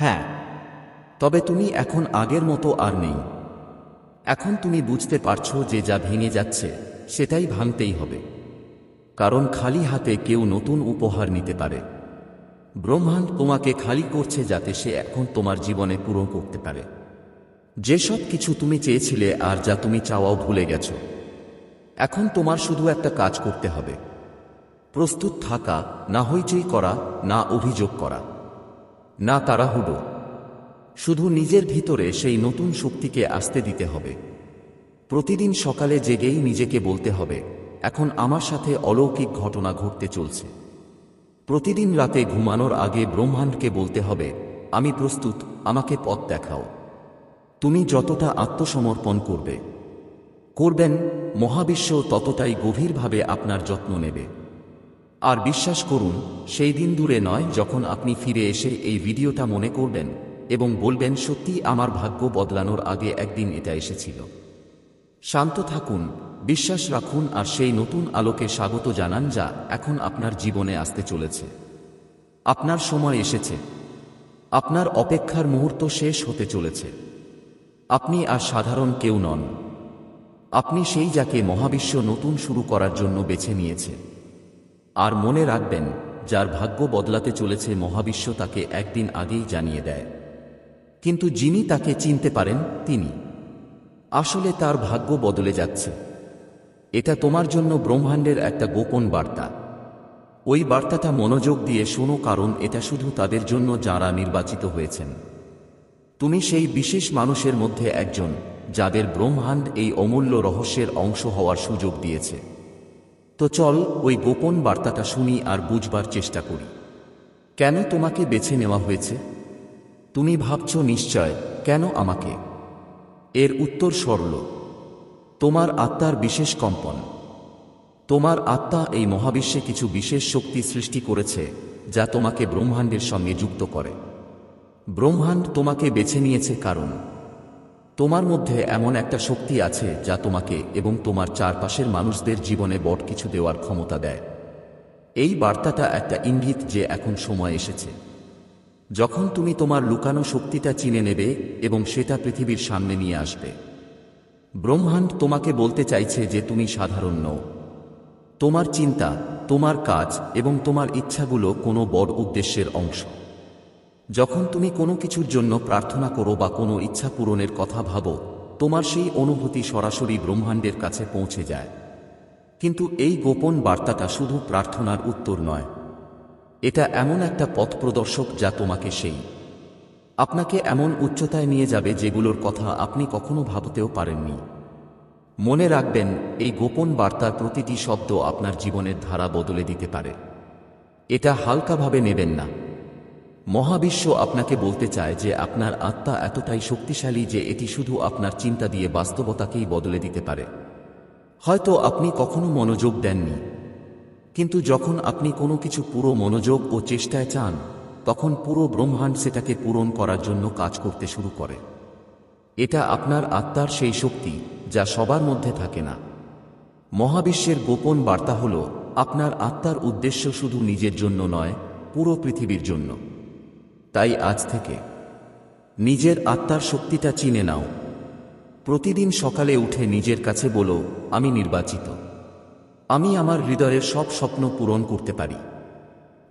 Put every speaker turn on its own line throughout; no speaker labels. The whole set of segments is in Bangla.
হ্যাঁ তবে তুমি এখন আগের মতো আর নেই। এখন তুমি বুঝতে পারছ যে যা ভেঙে যাচ্ছে, সেটাই ভাঙতেই হবে। কারণ খালি হাতে কেউ নতুন উপহার নিতে পারে। ব্রহ্মাণ্ড তোমাকে খালি করছে যাতে সে এখন তোমার জীবনে পূরণ করতে পারে। যেসব কিছু তুমি চেয়েছিলে আর যা তুমি চাওয়াও ভুলে গেছো, এখন তোমার শুধু একটা কাজ করতে হবে। প্রস্তুত থাকা, না হইচই করা, না অভিযোগ করা। না তাড়াহুড়ো শুধু নিজের ভিতরে সেই নতুন শক্তিকে আসতে দিতে হবে। প্রতিদিন সকালে জেগেই নিজেকে বলতে হবে, এখন আমার সাথে অলৌকিক ঘটনা ঘটতে চলছে। প্রতিদিন রাতে ঘুমানোর আগে ব্রহ্মাণ্ডকে বলতে হবে, আমি প্রস্তুত, আমাকে পথ দেখাও। তুমি যতটা আত্মসমর্পণ করবে, করবেন, মহাবিশ্ব ততটাই গভীরভাবে আপনার যত্ন নেবে। আর বিশ্বাস করুন, সেই দিন দূরে নয় যখন আপনি ফিরে এসে এই ভিডিওটা মনে করবেন এবং বলবেন, সত্যি আমার ভাগ্য বদলানোর আগে একদিন এটা এসেছিল। শান্ত থাকুন, বিশ্বাস রাখুন আর সেই নতুন আলোকে স্বাগত জানান যা এখন আপনার জীবনে আসতে চলেছে। আপনার সময় এসেছে। আপনার অপেক্ষার মুহূর্ত শেষ হতে চলেছে। আপনি আর সাধারণ কেউ নন। আপনি সেই যাকে মহাবিশ্ব নতুন শুরু করার জন্য বেছে নিয়েছে। আর মনে রাখবেন, যার ভাগ্য বদলাতে চলেছে মহাবিশ্ব তাকে একদিন আগেই জানিয়ে দেয়। কিন্তু যিনি তাকে চিনতে পারেন, তিনি। আসলে তার ভাগ্য বদলে যাচ্ছে। এটা তোমার জন্য ব্রহ্মাণ্ডের একটা গোপন বার্তা। ওই বার্তাটা মনোযোগ দিয়ে শোনো, কারণ এটা শুধু তাদের জন্য যারা নির্বাচিত হয়েছেন। তুমি সেই বিশেষ মানুষের মধ্যে একজন, যাদের ব্রহ্মাণ্ড এই অমূল্য রহস্যের অংশ হওয়ার সুযোগ দিয়েছে। তো চল ওই গোপন বার্তাটা শুনি আর বুঝবার চেষ্টা করি। কেন তোমাকে বেছে নেওয়া হয়েছে? তুমি ভাবছ নিশ্চয়, কেন আমাকে? এর উত্তর সরল। তোমার আত্মার বিশেষ কম্পন। তোমার আত্মা এই মহাবিশ্বে কিছু বিশেষ শক্তি সৃষ্টি করেছে, যা তোমাকে ব্রহ্মাণ্ডের সঙ্গে যুক্ত করে। ব্রহ্মাণ্ড তোমাকে বেছে নিয়েছে কারণ তোমার মধ্যে এমন একটা শক্তি আছে যা তোমাকে এবং তোমার চারপাশের মানুষদের জীবনে বট কিছু দেওয়ার ক্ষমতা দেয়। এই বার্তাটা একটা ইঙ্গিত যে এখন সময় এসেছে। যখন তুমি তোমার লুকানো শক্তিটা চিনে নেবে এবং সেটা পৃথিবীর সামনে নিয়ে আসবে। ব্রহ্মাণ্ড তোমাকে বলতে চাইছে যে তুমি সাধারণ নও। তোমার চিন্তা, তোমার কাজ এবং তোমার ইচ্ছাগুলো কোনো বড় উদ্দেশ্যের অংশ। যখন তুমি কোনো কিছুর জন্য প্রার্থনা করো বা কোনো ইচ্ছা পূরণের কথা ভাবো, তোমার সেই অনুভূতি সরাসরি ব্রহ্মাণ্ডের কাছে পৌঁছে যায়। কিন্তু এই গোপন বার্তাটা শুধু প্রার্থনার উত্তর নয়। এটা এমন একটা পথ প্রদর্শক যা তোমাকে সেই। আপনাকে এমন উচ্চতায় নিয়ে যাবে যেগুলোর কথা আপনি কখনো ভাবতেও পারেননি। মনে রাখবেন, এই গোপন বার্তার প্রতিটি শব্দ আপনার জীবনের ধারা বদলে দিতে পারে। এটা হালকাভাবে নেবেন না। মহাবিশ্ব আপনাকে বলতে চায় যে আপনার আত্মা এতটাই শক্তিশালী যে এটি শুধু আপনার চিন্তা দিয়ে বাস্তবতাকেই বদলে দিতে পারে। হয়তো আপনি কখনো মনোযোগ দেননি। কিন্তু যখন আপনি কোনো কিছু পুরো মনোযোগ ও চেষ্টায় চান, তখন পুরো ব্রহ্মাণ্ড সেটাকে পূরণ করার জন্য কাজ করতে শুরু করে। এটা আপনার আত্মার সেই শক্তি যা সবার মধ্যে থাকে না। মহাবিশ্বের গোপন বার্তা হল, আপনার আত্মার উদ্দেশ্য শুধু নিজের জন্য নয়, পুরো পৃথিবীর জন্য। তাই আজ থেকে নিজের আত্মার শক্তিটা চিনে নাও। প্রতিদিন সকালে উঠে নিজের কাছে বলো, আমি নির্বাচিত। আমি আমার হৃদয়ের সব স্বপ্ন পূরণ করতে পারি।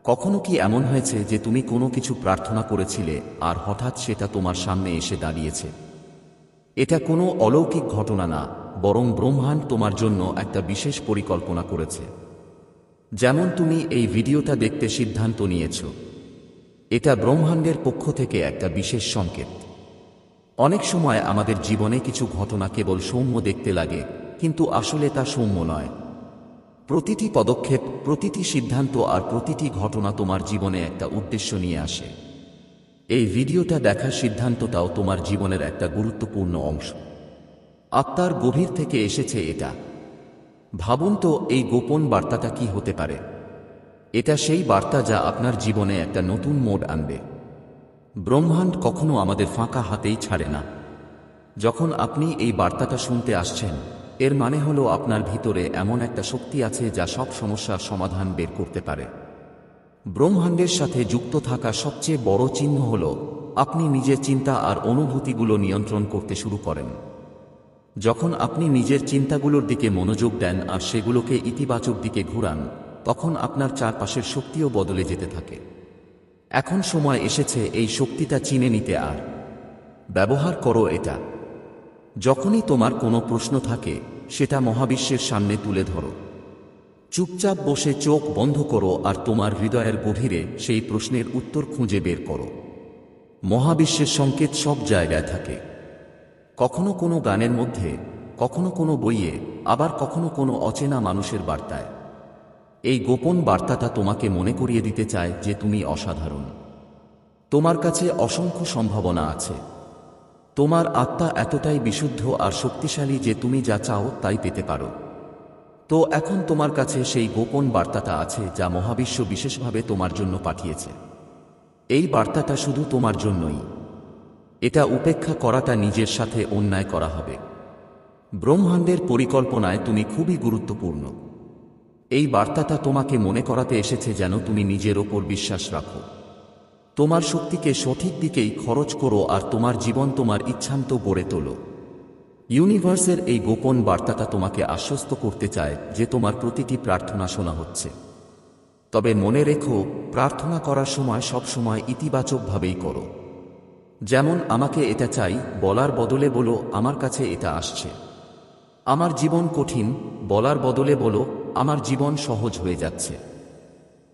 কখনো কি এমন হয়েছে যে তুমি কোনো কিছু প্রার্থনা করেছিলে আর হঠাৎ সেটা তোমার সামনে এসে দাঁড়িয়েছে? এটা কোনো অলৌকিক ঘটনা না, বরং ব্রহ্মাণ্ড তোমার জন্য একটা বিশেষ পরিকল্পনা করেছে। যেমন তুমি এই ভিডিওটা দেখতে সিদ্ধান্ত নিয়েছ। এটা ব্রহ্মাণ্ডের পক্ষ থেকে একটা বিশেষ সংকেত। অনেক সময় আমাদের জীবনে কিছু ঘটনা কেবল সৌম্য দেখতে লাগে, কিন্তু আসলে তা সৌম্য নয়। প্রতিটি পদক্ষেপ, প্রতিটি সিদ্ধান্ত আর প্রতিটি ঘটনা তোমার জীবনে একটা উদ্দেশ্য নিয়ে আসে। এই ভিডিওটা দেখার সিদ্ধান্তটাও তোমার জীবনের একটা গুরুত্বপূর্ণ অংশ। আত্মার গভীর থেকে এসেছে এটা। ভাবুন তো এই গোপন বার্তাটা কি হতে পারে। এটা সেই বার্তা যা আপনার জীবনে একটা নতুন মোড আনবে। ব্রহ্মাণ্ড কখনো আমাদের ফাঁকা হাতেই ছাড়ে না। যখন আপনি এই বার্তাটা শুনতে আসছেন, এর মানে হলো আপনার ভিতরে এমন একটা শক্তি আছে যা সব সমস্যার সমাধান বের করতে পারে। ব্রহ্মাণ্ডের সাথে যুক্ত থাকা সবচেয়ে বড় চিহ্ন হল, আপনি নিজের চিন্তা আর অনুভূতিগুলো নিয়ন্ত্রণ করতে শুরু করেন। যখন আপনি নিজের চিন্তাগুলোর দিকে মনোযোগ দেন আর সেগুলোকে ইতিবাচক দিকে ঘুরান তখন আপনার চারপাশের শক্তিও বদলে যেতে থাকে। এখন সময় এসেছে এই শক্তিটা চিনে নিতে আর। ব্যবহার করো এটা। যখনই তোমার কোনো প্রশ্ন থাকে, সেটা মহাবিশ্বের সামনে তুলে ধরো। চুপচাপ বসে চোখ বন্ধ করো আর তোমার হৃদয়ের গভীরে সেই প্রশ্নের উত্তর খুঁজে বের করো। মহাবিশ্বের সংকেত সব জায়গায় থাকে। কখনো কোনো গানের মধ্যে, কখনো কোনো বইয়ে, আবার কখনো কোনো অচেনা মানুষের বার্তায়। এই গোপন বার্তাটা তোমাকে মনে করিয়ে দিতে চায় যে তুমি অসাধারণ। তোমার কাছে অসংখ্য সম্ভাবনা আছে। তোমার আত্মা এতটাই বিশুদ্ধ আর শক্তিশালী যে তুমি যা চাও তাই পেতে পারো। তো এখন তোমার কাছে সেই গোপন বার্তাটা আছে যা মহাবিশ্ব বিশেষভাবে তোমার জন্য পাঠিয়েছে। এই বার্তাটা শুধু তোমার জন্যই। এটা উপেক্ষা করাটা নিজের সাথে অন্যায় করা হবে। ব্রহ্মাণ্ডের পরিকল্পনায় তুমি খুবই গুরুত্বপূর্ণ। এই বার্তাটা তোমাকে মনে করাতে এসেছে যেন তুমি নিজের ওপর বিশ্বাস রাখো। তোমার শক্তিকে সঠিক দিকেই খরচ করো আর তোমার জীবন তোমার ইচ্ছান্ত গড়ে তোলো। ইউনিভার্সের এই গোপন বার্তাটা তোমাকে আশ্বস্ত করতে চায় যে তোমার প্রতিটি প্রার্থনা শোনা হচ্ছে। তবে মনে রেখো, প্রার্থনা করার সময় সবসময় ইতিবাচকভাবেই করো। যেমন, আমাকে এটা চাই, বলার বদলে বলো, আমার কাছে এটা আসছে। আমার জীবন কঠিন, বলার বদলে বলো আমার জীবন সহজ হয়ে যাচ্ছে।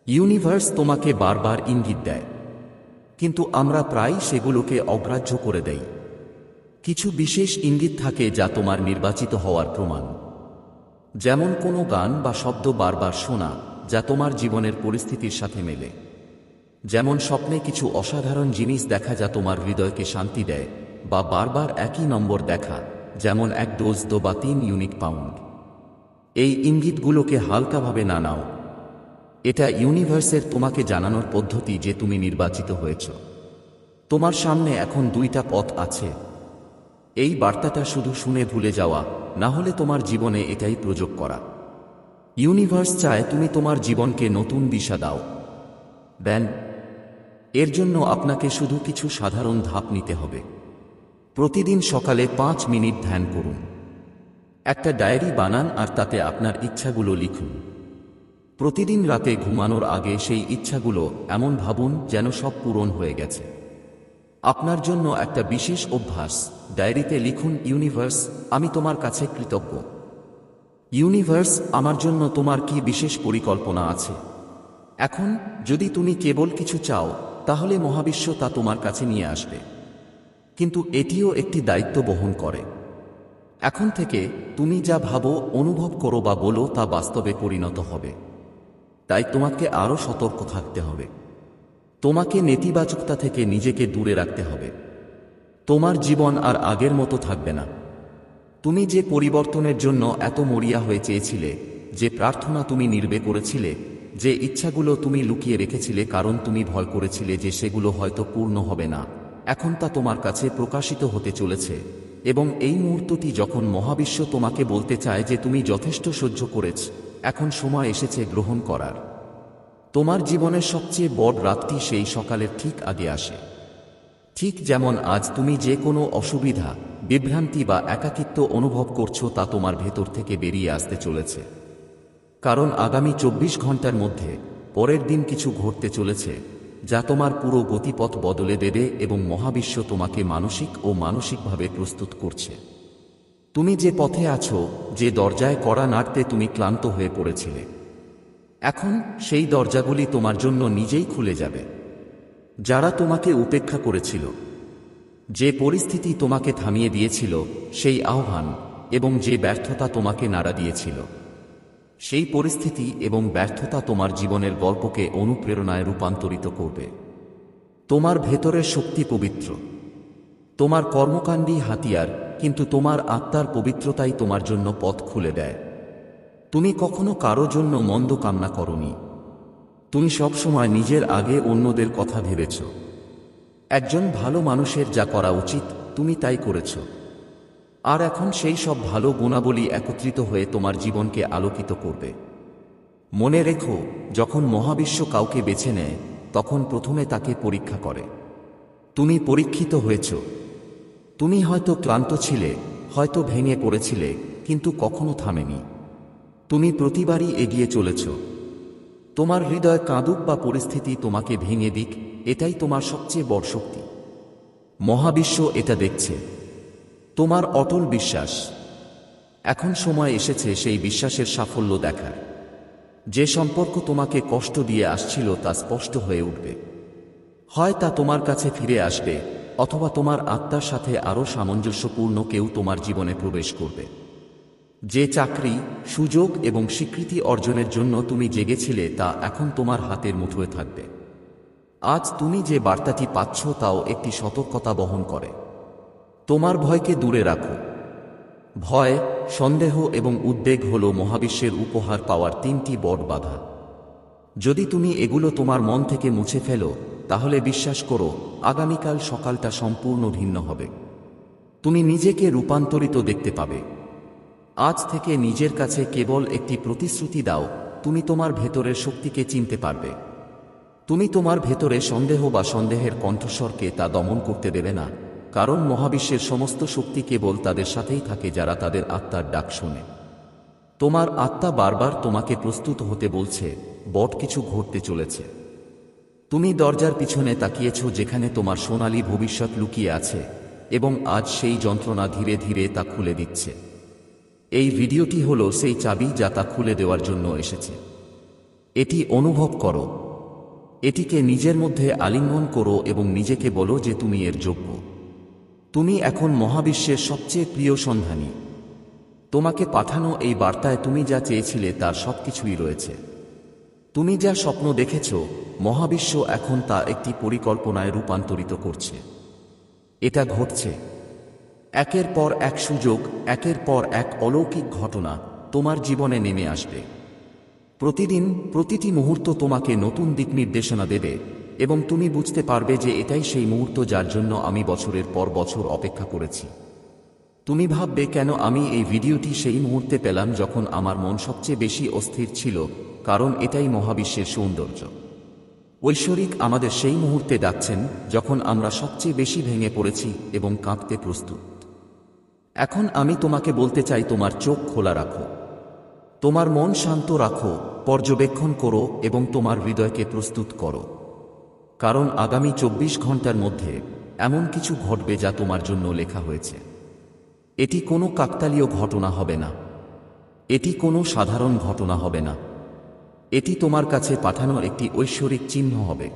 ইউনিভার্স তোমাকে বারবার ইঙ্গিত দেয়। কিন্তু আমরা প্রায় সেগুলোকে অগ্রাহ্য করে দেই। কিছু বিশেষ ইঙ্গিত থাকে যা তোমার নির্বাচিত হওয়ার প্রমাণ। যেমন কোনো গান বা শব্দ বারবার শোনা যা তোমার জীবনের পরিস্থিতির সাথে মেলে। যেমন স্বপ্নে কিছু অসাধারণ জিনিস দেখা যা তোমার হৃদয়কে শান্তি দেয় বা বারবার একই নম্বর দেখা, যেমন এক ডোজ দো বা তিন ইউনিট পাউন্ড। এই ইঙ্গিতগুলোকে হালকাভাবে না নাও। এটা ইউনিভার্সের তোমাকে জানানোর পদ্ধতি যে তুমি নির্বাচিত হয়েছ। তোমার সামনে এখন দুইটা পথ আছে। এই বার্তাটা শুধু শুনে ভুলে যাওয়া, না হলে তোমার জীবনে এটাই প্রযোগ করা। ইউনিভার্স চায় তুমি তোমার জীবনকে নতুন দিশা দাও। দেন, এর জন্য আপনাকে শুধু কিছু সাধারণ ধাপ নিতে হবে। প্রতিদিন সকালে পাঁচ মিনিট ধ্যান করুন। একটা ডায়েরি বানান আর তাতে আপনার ইচ্ছাগুলো লিখুন। প্রতিদিন রাতে ঘুমানোর আগে সেই ইচ্ছাগুলো এমন ভাবুন যেন সব পূরণ হয়ে গেছে। আপনার জন্য একটা বিশেষ অভ্যাস, ডায়েরিতে লিখুন, ইউনিভার্স, আমি তোমার কাছে কৃতজ্ঞ। ইউনিভার্স, আমার জন্য তোমার কি বিশেষ পরিকল্পনা আছে? এখন, যদি তুমি কেবল কিছু চাও, তাহলে মহাবিশ্ব তা তোমার কাছে নিয়ে আসবে। কিন্তু এটিও একটি দায়িত্ব বহন করে। এখন থেকে তুমি যা ভাবো, অনুভব করো বা বলো তা বাস্তবে পরিণত হবে। তাই তোমাকে আরও সতর্ক থাকতে হবে। তোমাকে নেতিবাচকতা থেকে নিজেকে দূরে রাখতে হবে। তোমার জীবন আর আগের মতো থাকবে না। তুমি যে পরিবর্তনের জন্য এত মরিয়া হয়ে চেয়েছিলে, যে প্রার্থনা তুমি নির্বে করেছিলে, যে ইচ্ছাগুলো তুমি লুকিয়ে রেখেছিলে কারণ তুমি ভয় করেছিলে যে সেগুলো হয়তো পূর্ণ হবে না, এখন তা তোমার কাছে প্রকাশিত হতে চলেছে। এবং এই মুহূর্তটি যখন মহাবিশ্ব তোমাকে বলতে চায় যে তুমি যথেষ্ট সহ্য করেছ, এখন সময় এসেছে গ্রহণ করার। তোমার জীবনের সবচেয়ে বড় রাতটি সেই সকালের ঠিক আগে আসে। ঠিক যেমন আজ তুমি যে কোনো অসুবিধা, বিভ্রান্তি বা একাকিত্ব অনুভব করছ তা তোমার ভেতর থেকে বেরিয়ে আসতে চলেছে। কারণ আগামী চব্বিশ ঘণ্টার মধ্যে পরের দিন কিছু ঘটতে চলেছে যা তোমার পুরো গতিপথ বদলে দেবে এবং মহাবিশ্ব তোমাকে মানসিক ও মানসিকভাবে প্রস্তুত করছে। তুমি যে পথে আছো, যে দরজায় কড়া নাড়তে তুমি ক্লান্ত হয়ে পড়েছিলে। এখন সেই দরজাগুলি তোমার জন্য নিজেই খুলে যাবে। যারা তোমাকে উপেক্ষা করেছিল, যে পরিস্থিতি তোমাকে থামিয়ে দিয়েছিল, সেই আহ্বান এবং যে ব্যর্থতা তোমাকে নাড়া দিয়েছিল। সেই পরিস্থিতি এবং ব্যর্থতা তোমার জীবনের গল্পকে অনুপ্রেরণায় রূপান্তরিত করবে। তোমার ভেতরের শক্তি পবিত্র। তোমার কর্মকাণ্ডই হাতিয়ার, কিন্তু তোমার আত্মার পবিত্রতাই তোমার জন্য পথ খুলে দেয়। তুমি কখনো কারও জন্য মন্দ কামনা করনি। তুমি সবসময় নিজের আগে অন্যদের কথা ভেবেছ। একজন ভালো মানুষের যা করা উচিত, তুমি তাই করেছ। আর এখন সেই সব ভালো গুণাবলী একত্রিত হয়ে তোমার জীবনকে আলোকিত করবে। মনে রেখো, যখন মহাবিশ্ব কাউকে বেছে নেয়, তখন প্রথমে তাকে পরীক্ষা করে। তুমি পরীক্ষিত হয়েছ। তুমি হয়তো ক্লান্ত ছিলে, হয়তো ভেঙে পড়েছিলে, কিন্তু কখনো থামেনি। তুমি প্রতিবারই এগিয়ে চলেছ। তোমার হৃদয় কাঁদুক বা পরিস্থিতি তোমাকে ভেঙে দিক, এটাই তোমার সবচেয়ে বড় শক্তি। মহাবিশ্ব এটা দেখছে। তোমার অটল বিশ্বাস। এখন সময় এসেছে সেই বিশ্বাসের সাফল্য দেখার। যে সম্পর্ক তোমাকে কষ্ট দিয়ে আসছিল তা স্পষ্ট হয়ে উঠবে। হয় তা তোমার কাছে ফিরে আসবে, অথবা তোমার আত্মার সাথে আরও সামঞ্জস্যপূর্ণ কেউ তোমার জীবনে প্রবেশ করবে। যে চাকরি, সুযোগ এবং স্বীকৃতি অর্জনের জন্য তুমি জেগেছিলে তা এখন তোমার হাতের মুঠোয় থাকবে। আজ তুমি যে বার্তাটি পাচ্ছ তাও একটি সতর্কতা বহন করে। তোমার ভয়কে দূরে রাখো। ভয়, সন্দেহ এবং উদ্বেগ হল মহাবিশ্বের উপহার পাওয়ার তিনটি বড় বাধা। যদি তুমি এগুলো তোমার মন থেকে মুছে ফেলো, তাহলে বিশ্বাস করো, আগামীকাল সকালটা সম্পূর্ণ ভিন্ন হবে। তুমি নিজেকে রূপান্তরিত দেখতে পাবে। আজ থেকে নিজের কাছে কেবল একটি প্রতিশ্রুতি দাও, তুমি তোমার ভেতরের শক্তিকে চিনতে পারবে। তুমি তোমার ভেতরে সন্দেহ বা সন্দেহের কণ্ঠস্বরকে তা দমন করতে দেবে না। কারণ মহাবিশ্বের সমস্ত শক্তি কেবল তাদের সাথেই থাকে যারা তাদের আত্মার ডাক শোনে। তোমার আত্মা বারবার তোমাকে প্রস্তুত হতে বলছে, বট কিছু ঘটতে চলেছে। তুমি দরজার পিছনে তাকিয়েছ যেখানে তোমার সোনালী ভবিষ্যৎ লুকিয়ে আছে, এবং আজ সেই যন্ত্রণা ধীরে ধীরে তা খুলে দিচ্ছে। এই ভিডিওটি হল সেই চাবি যা তা খুলে দেওয়ার জন্য এসেছে। এটি অনুভব করো। এটিকে নিজের মধ্যে আলিঙ্গন করো এবং নিজেকে বলো যে তুমি এর যোগ্য। তুমি এখন মহাবিশ্বের সবচেয়ে প্রিয় সন্ধানী। তোমাকে পাঠানো এই বার্তায় তুমি যা চেয়েছিলে তার সবকিছুই রয়েছে। তুমি যা স্বপ্ন দেখেছ, মহাবিশ্ব এখন তা একটি পরিকল্পনায় রূপান্তরিত করছে। এটা ঘটছে। একের পর এক সুযোগ, একের পর এক অলৌকিক ঘটনা তোমার জীবনে নেমে আসবে। প্রতিদিন প্রতিটি মুহূর্ত তোমাকে নতুন দিক নির্দেশনা দেবে। এবং তুমি বুঝতে পারবে যে এটাই সেই মুহূর্ত যার জন্য আমি বছরের পর বছর অপেক্ষা করেছি। তুমি ভাববে, কেন আমি এই ভিডিওটি সেই মুহূর্তে পেলাম যখন আমার মন সবচেয়ে বেশি অস্থির ছিল, কারণ এটাই মহাবিশ্বের সৌন্দর্য। ঐশ্বরিক আমাদের সেই মুহূর্তে ডাকছেন, যখন আমরা সবচেয়ে বেশি ভেঙে পড়েছি এবং কাঁপতে প্রস্তুত। এখন আমি তোমাকে বলতে চাই, তোমার চোখ খোলা রাখো। তোমার মন শান্ত রাখো, পর্যবেক্ষণ করো এবং তোমার হৃদয়কে প্রস্তুত করো। কারণ আগামী চব্বিশ ঘণ্টার মধ্যে এমন কিছু ঘটবে যা তোমার জন্য লেখা হয়েছে। এটি কোনো কাকতালীয় ঘটনা হবে না। এটি কোনো সাধারণ ঘটনা হবে না। এটি তোমার কাছে পাঠানো একটি ঐশ্বরিক চিহ্ন হবে।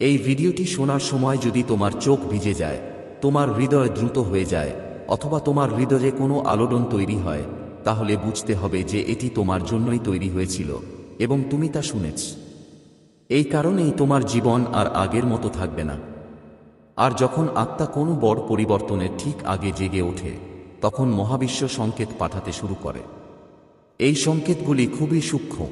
এই ভিডিওটি শোনার সময় যদি তোমার চোখ ভিজে যায়, তোমার হৃদয় দ্রুত হয়ে যায়, অথবা তোমার হৃদয়ে কোনো আলোড়ন তৈরি হয়, তাহলে বুঝতে হবে যে এটি তোমার জন্যই তৈরি হয়েছিল এবং তুমি তা শুনেছ। এই কারণেই তোমার জীবন আর আগের মতো থাকবে না। আর যখন আত্মা কোনো বড় পরিবর্তনের ঠিক আগে জেগে ওঠে, তখন মহাবিশ্ব সংকেত পাঠাতে শুরু করে। এই সংকেতগুলি খুবই সূক্ষ্ম।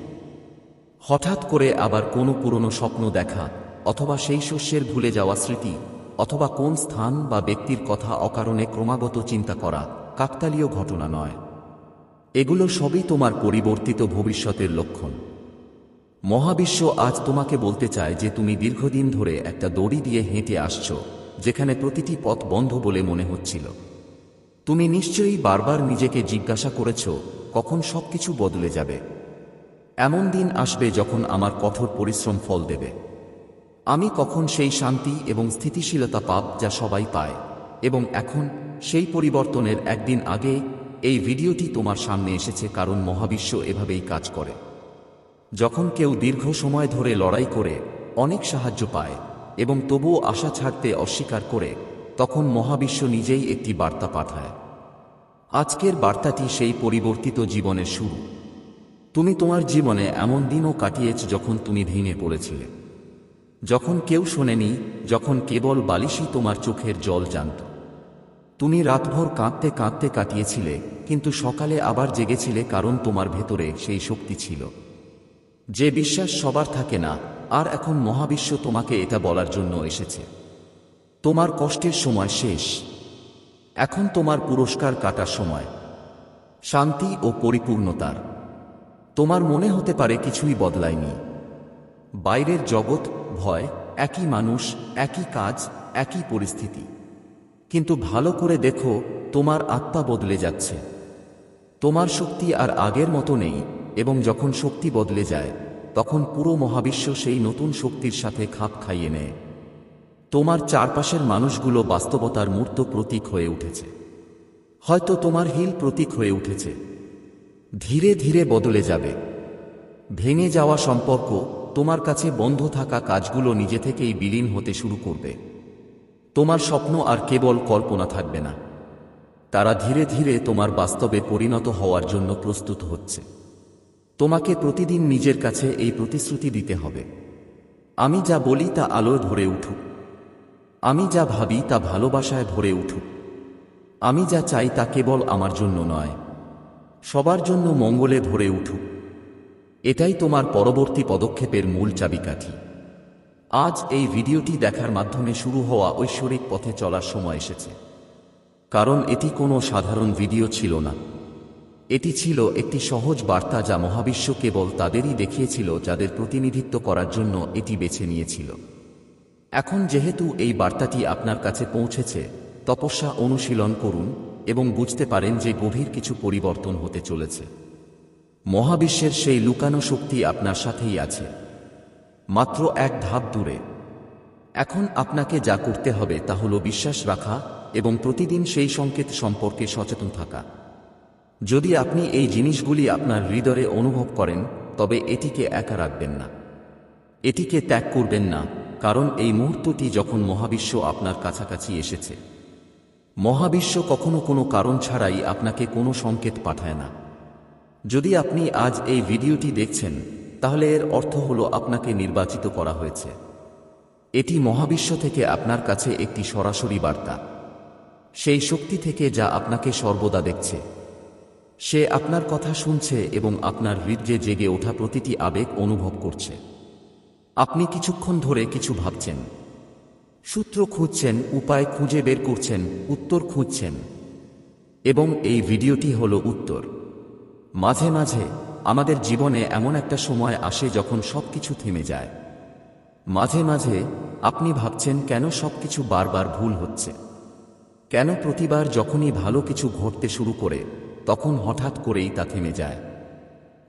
হঠাৎ করে আবার কোনো পুরনো স্বপ্ন দেখা, অথবা সেই শস্যের ভুলে যাওয়া স্মৃতি, অথবা কোন স্থান বা ব্যক্তির কথা অকারণে ক্রমাগত চিন্তা করা কাকতালীয় ঘটনা নয়। এগুলো সবই তোমার পরিবর্তিত ভবিষ্যতের লক্ষণ। মহাবিশ্ব আজ তোমাকে বলতে চায় যে তুমি দীর্ঘদিন ধরে একটা দড়ি দিয়ে হেঁটে আসছ, যেখানে প্রতিটি পথ বন্ধ বলে মনে হচ্ছিল। তুমি নিশ্চয়ই বারবার নিজেকে জিজ্ঞাসা করেছ, কখন সবকিছু বদলে যাবে। এমন দিন আসবে যখন আমার কঠোর পরিশ্রম ফল দেবে। আমি কখন সেই শান্তি এবং স্থিতিশীলতা পাব যা সবাই পায়, এবং এখন সেই পরিবর্তনের একদিন আগে এই ভিডিওটি তোমার সামনে এসেছে কারণ মহাবিশ্ব এভাবেই কাজ করে। যখন কেউ দীর্ঘ সময় ধরে লড়াই করে, অনেক সাহায্য পায় এবং তবুও আশা ছাড়তে অস্বীকার করে, তখন মহাবিশ্ব নিজেই একটি বার্তা পাঠায়। আজকের বার্তাটি সেই পরিবর্তিত জীবনের শুরু। তুমি তোমার জীবনে এমন দিনও কাটিয়েছ যখন তুমি ভেঙে পড়েছিলে। যখন কেউ শোনেনি, যখন কেবল বালিশই তোমার চোখের জল জানত। তুমি রাতভর কাঁদতে কাঁদতে কাটিয়েছিলে, কিন্তু সকালে আবার জেগেছিলে কারণ তোমার ভেতরে সেই শক্তি ছিল। যে বিশ্বাস সবার থাকে না, আর এখন মহাবিশ্ব তোমাকে এটা বলার জন্য এসেছে। তোমার কষ্টের সময় শেষ। এখন তোমার পুরস্কার কাটার সময়। শান্তি ও পরিপূর্ণতার। তোমার মনে হতে পারে কিছুই বদলায়নি। বাইরের জগৎ, ভয়, একই মানুষ, একই কাজ, একই পরিস্থিতি। কিন্তু ভালো করে দেখো, তোমার আত্মা বদলে যাচ্ছে। তোমার শক্তি আর আগের মতো নেই। এবং যখন শক্তি বদলে যায়, তখন পুরো মহাবিশ্ব সেই নতুন শক্তির সাথে খাপ খাইয়ে নেয়। তোমার চারপাশের মানুষগুলো বাস্তবতার মূর্ত প্রতীক হয়ে উঠেছে। হয়তো তোমার হিল প্রতীক হয়ে উঠেছে। ধীরে ধীরে বদলে যাবে। ভেঙে যাওয়া সম্পর্ক তোমার কাছে বন্ধ থাকা কাজগুলো নিজে থেকেই বিলীন হতে শুরু করবে। তোমার স্বপ্ন আর কেবল কল্পনা থাকবে না। তারা ধীরে ধীরে তোমার বাস্তবে পরিণত হওয়ার জন্য প্রস্তুত হচ্ছে। তোমাকে প্রতিদিন নিজের কাছে এই প্রতিশ্রুতি দিতে হবে। আমি যা বলি তা আলোয় ভরে উঠুক। আমি যা ভাবি তা ভালোবাসায় ভরে উঠুক। আমি যা চাই তা কেবল আমার জন্য নয়। সবার জন্য মঙ্গলে ভরে উঠুক। এটাই তোমার পরবর্তী পদক্ষেপের মূল চাবিকাঠি। আজ এই ভিডিওটি দেখার মাধ্যমে শুরু হওয়া ঐশ্বরিক পথে চলার সময় এসেছে। কারণ এটি কোনো সাধারণ ভিডিও ছিল না। এটি ছিল একটি সহজ বার্তা যা মহাবিশ্ব কেবল তাদেরই দেখিয়েছিল, যাদের প্রতিনিধিত্ব করার জন্য এটি বেছে নিয়েছিল। এখন যেহেতু এই বার্তাটি আপনার কাছে পৌঁছেছে, তপস্যা অনুশীলন করুন এবং বুঝতে পারেন যে গভীর কিছু পরিবর্তন হতে চলেছে। মহাবিশ্বের সেই লুকানো শক্তি আপনার সাথেই আছে। মাত্র এক ধাপ দূরে। এখন আপনাকে যা করতে হবে তা হল বিশ্বাস রাখা এবং প্রতিদিন সেই সংকেত সম্পর্কে সচেতন থাকা। যদি আপনি এই জিনিসগুলি আপনার হৃদয়ে অনুভব করেন, তবে এটিকে একা রাখবেন না। এটিকে ত্যাগ করবেন না, কারণ এই মুহূর্তটি যখন মহাবিশ্ব আপনার কাছাকাছি এসেছে। মহাবিশ্ব কখনো কোনো কারণ ছাড়াই আপনাকে কোনো সংকেত পাঠায় না। যদি আপনি আজ এই ভিডিওটি দেখছেন, তাহলে এর অর্থ হল আপনাকে নির্বাচিত করা হয়েছে। এটি মহাবিশ্ব থেকে আপনার কাছে একটি সরাসরি বার্তা। সেই শক্তি থেকে যা আপনাকে সর্বদা দেখছে। সে আপনার কথা শুনছে এবং আপনার হৃদয়ে জেগে ওঠা প্রতিটি আবেগ অনুভব করছে। আপনি কিছুক্ষণ ধরে কিছু ভাবছেন। সূত্র খুঁজছেন, উপায় খুঁজে বের করছেন, উত্তর খুঁজছেন। এবং এই ভিডিওটি হল উত্তর। মাঝে মাঝে আমাদের জীবনে এমন একটা সময় আসে যখন সব কিছু থেমে যায়। মাঝে মাঝে আপনি ভাবছেন, কেন সবকিছু বারবার ভুল হচ্ছে? কেন প্রতিবার যখনই ভালো কিছু ঘটতে শুরু করে তখন হঠাৎ করেই তা থেমে যায়।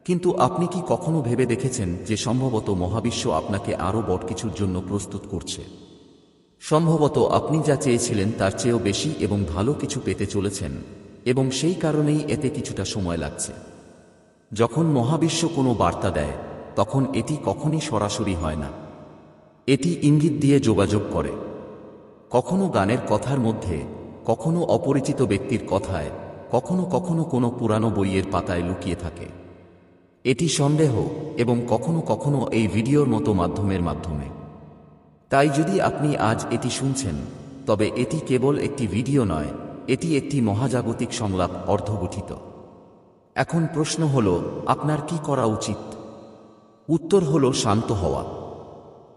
কিন্তু আপনি কি কখনো ভেবে দেখেছেন যে সম্ভবত মহাবিশ্ব আপনাকে আরও বড় কিছুর জন্য প্রস্তুত করছে? সম্ভবত আপনি যা চেয়েছিলেন তার চেয়েও বেশি এবং ভালো কিছু পেতে চলেছেন, এবং সেই কারণেই এতে কিছুটা সময় লাগছে। যখন মহাবিশ্ব কোনো বার্তা দেয়, তখন এটি কখনই সরাসরি হয় না। এটি ইঙ্গিত দিয়ে যোগাযোগ করে। কখনো গানের কথার মধ্যে, কখনো অপরিচিত ব্যক্তির কথায় কখনো কখনো কোনো পুরানো বইয়ের পাতায় লুকিয়ে থাকে। এটি সন্দেহ এবং কখনো কখনো এই ভিডিওর মতো মাধ্যমের মাধ্যমে। তাই যদি আপনি আজ এটি শুনছেন, তবে এটি কেবল একটি ভিডিও নয়, এটি একটি মহাজাগতিক সংলাপ অর্ধগঠিত। এখন প্রশ্ন হল, আপনার কি করা উচিত? উত্তর হল, শান্ত হওয়া।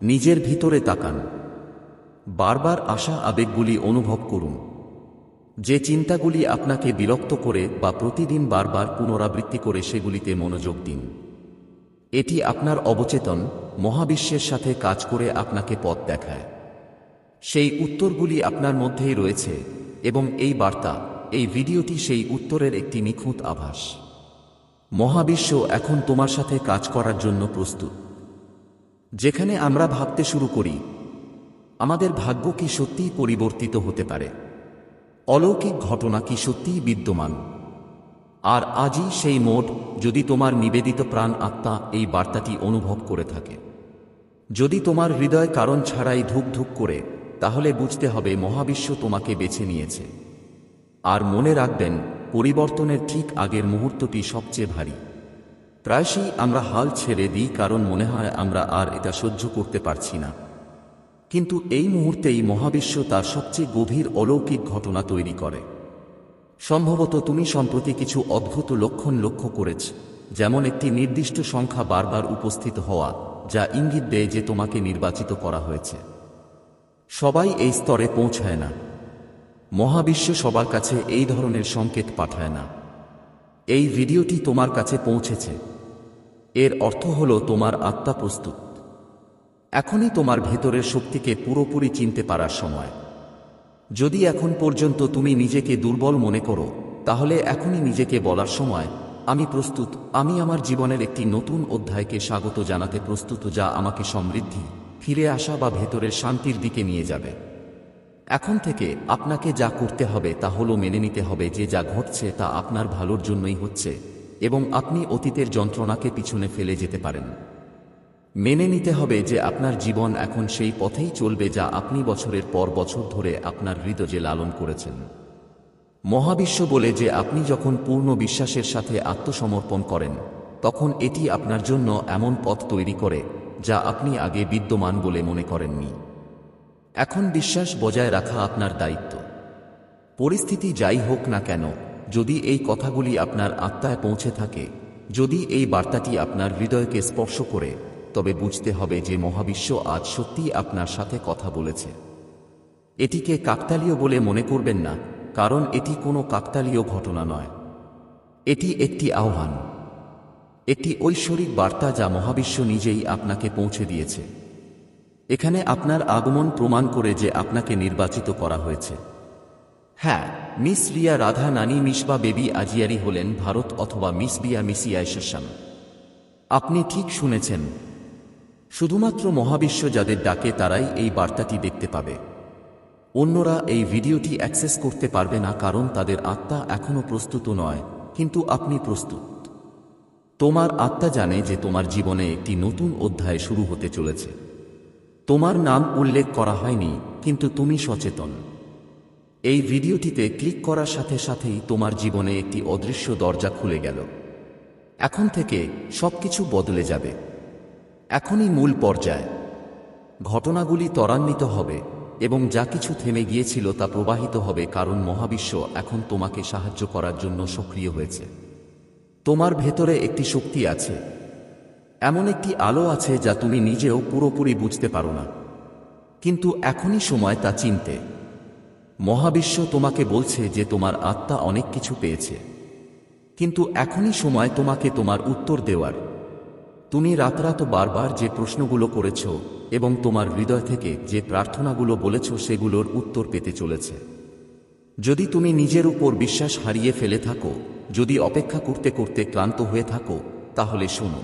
নিজের ভিতরে তাকান। বারবার আসা আবেগগুলি অনুভব করুন। যে চিন্তাগুলি আপনাকে বিরক্ত করে বা প্রতিদিন বারবার পুনরাবৃত্তি করে সেগুলিতে মনোযোগ দিন। এটি আপনার অবচেতন, মহাবিশ্বের সাথে কাজ করে আপনাকে পথ দেখায়। সেই উত্তরগুলি আপনার মধ্যেই রয়েছে এবং এই বার্তা, এই ভিডিওটি সেই উত্তরের একটি নিখুঁত আভাস। মহাবিশ্ব এখন তোমার সাথে কাজ করার জন্য প্রস্তুত। যেখানে আমরা ভাবতে শুরু করি, আমাদের ভাগ্য কি সত্যিই পরিবর্তিত হতে পারে? অলৌকিক ঘটনা কি সত্যিই বিদ্যমান? আর আজই সেই মোড যদি তোমার নিবেদিত প্রাণ আত্মা এই বার্তাটি অনুভব করে থাকে। যদি তোমার হৃদয় কারণ ছাড়াই ধুক ধুক করে, তাহলে বুঝতে হবে মহাবিশ্ব তোমাকে বেছে নিয়েছে। আর মনে রাখবেন, পরিবর্তনের ঠিক আগের মুহূর্তটি সবচেয়ে ভারী। প্রায়শই আমরা হাল ছেড়ে দিই কারণ মনে হয় আমরা আর এটা সহ্য করতে পারছি না। কিন্তু এই মুহূর্তেই মহাবিশ্ব তার সবচেয়ে গভীর অলৌকিক ঘটনা তৈরি করে। সম্ভবত তুমি সম্প্রতি কিছু অদ্ভুত লক্ষণ লক্ষ্য করেছ, যেমন একটি নির্দিষ্ট সংখ্যা বারবার উপস্থিত হওয়া, যা ইঙ্গিত দেয় যে তোমাকে নির্বাচিত করা হয়েছে। সবাই এই স্তরে পৌঁছায় না। মহাবিশ্ব সবার কাছে এই ধরনের সংকেত পাঠায় না। এই ভিডিওটি তোমার কাছে পৌঁছেছে। এর অর্থ হল তোমার আত্মা প্রস্তুত। এখনই তোমার ভেতরের শক্তিকে পুরোপুরি চিনতে পারার সময়। যদি এখন পর্যন্ত তুমি নিজেকে দুর্বল মনে করো, তাহলে এখনই নিজেকে বলার সময়। আমি প্রস্তুত, আমি আমার জীবনের একটি নতুন অধ্যায়কে স্বাগত জানাতে প্রস্তুত যা আমাকে সমৃদ্ধি, ফিরে আসা বা ভেতরের শান্তির দিকে নিয়ে যাবে। এখন থেকে আপনাকে যা করতে হবে তা হলো মেনে নিতে হবে যে যা ঘটছে তা আপনার ভালোর জন্যই হচ্ছে, এবং আপনি অতীতের যন্ত্রণাকে পিছনে ফেলে যেতে পারেন। মেনে নিতে হবে যে আপনার জীবন এখন সেই পথেই চলবে যা আপনি বছরের পর বছর ধরে আপনার হৃদয়ে লালন করেছেন। মহাবিশ্ব বলে যে আপনি যখন পূর্ণ বিশ্বাসের সাথে আত্মসমর্পণ করেন, তখন এটি আপনার জন্য এমন পথ তৈরি করে যা আপনি আগে বিদ্যমান বলে মনে করেননি। এখন বিশ্বাস বজায় রাখা আপনার দায়িত্ব। পরিস্থিতি যাই হোক না কেন, যদি এই কথাগুলি আপনার আত্মায় পৌঁছে থাকে, যদি এই বার্তাটি আপনার হৃদয়কে স্পর্শ করে তবে বুঝতে হবে যে মহাবিশ্ব আজ সত্যিই আপনার সাথে কথা বলেছে। এটিকে কাকতালীয় বলে মনে করবেন না, কারণ এটি কোনো কাকতালীয় ঘটনা নয়। এটি একটি আহ্বান। একটি ঐশ্বরিক বার্তা যা মহাবিশ্ব নিজেই আপনাকে পৌঁছে দিয়েছে। এখানে আপনার আগমন প্রমাণ করে যে আপনাকে নির্বাচিত করা হয়েছে। হ্যাঁ মিস রিয়া রাধা নানি মিসবা বেবি আজিয়ারি হলেন ভারত অথবা মিস বিয়া মিসিয়া শাসান আপনি ঠিক শুনেছেন শুধুমাত্র মহাবিশ্ব যাদের ডাকে তারাই এই বার্তাটি দেখতে পাবে। অন্যরা এই ভিডিওটি অ্যাক্সেস করতে পারবে না কারণ তাদের আত্মা এখনও প্রস্তুত নয়, কিন্তু আপনি প্রস্তুত। তোমার আত্মা জানে যে তোমার জীবনে একটি নতুন অধ্যায় শুরু হতে চলেছে। তোমার নাম উল্লেখ করা হয়নি, কিন্তু তুমি সচেতন। এই ভিডিওটিতে ক্লিক করার সাথে সাথেই তোমার জীবনে একটি অদৃশ্য দরজা খুলে গেল। এখন থেকে সবকিছু বদলে যাবে। এখনই মূল পর্যায়। ঘটনাগুলি ত্বরান্বিত হবে এবং যা কিছু থেমে গিয়েছিল তা প্রবাহিত হবে কারণ মহাবিশ্ব এখন তোমাকে সাহায্য করার জন্য সক্রিয় হয়েছে। তোমার ভেতরে একটি শক্তি আছে। এমন একটি আলো আছে যা তুমি নিজেও পুরোপুরি বুঝতে পারো না। কিন্তু এখনই সময় তা চিনতে। মহাবিশ্ব তোমাকে বলছে যে তোমার আত্মা অনেক কিছু পেয়েছে। কিন্তু এখনই সময় তোমাকে তোমার উত্তর দেওয়ার। তুমি রাতরাত বারবার যে প্রশ্নগুলো করেছ এবং তোমার হৃদয় থেকে যে প্রার্থনাগুলো বলেছ সেগুলোর উত্তর পেতে চলেছে। যদি তুমি নিজের উপর বিশ্বাস হারিয়ে ফেলে থাকো, যদি অপেক্ষা করতে করতে ক্লান্ত হয়ে থাকো, তাহলে শোনো,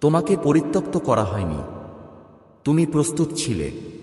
তোমাকে পরিত্যক্ত করা হয়নি। তুমি প্রস্তুত ছিলে।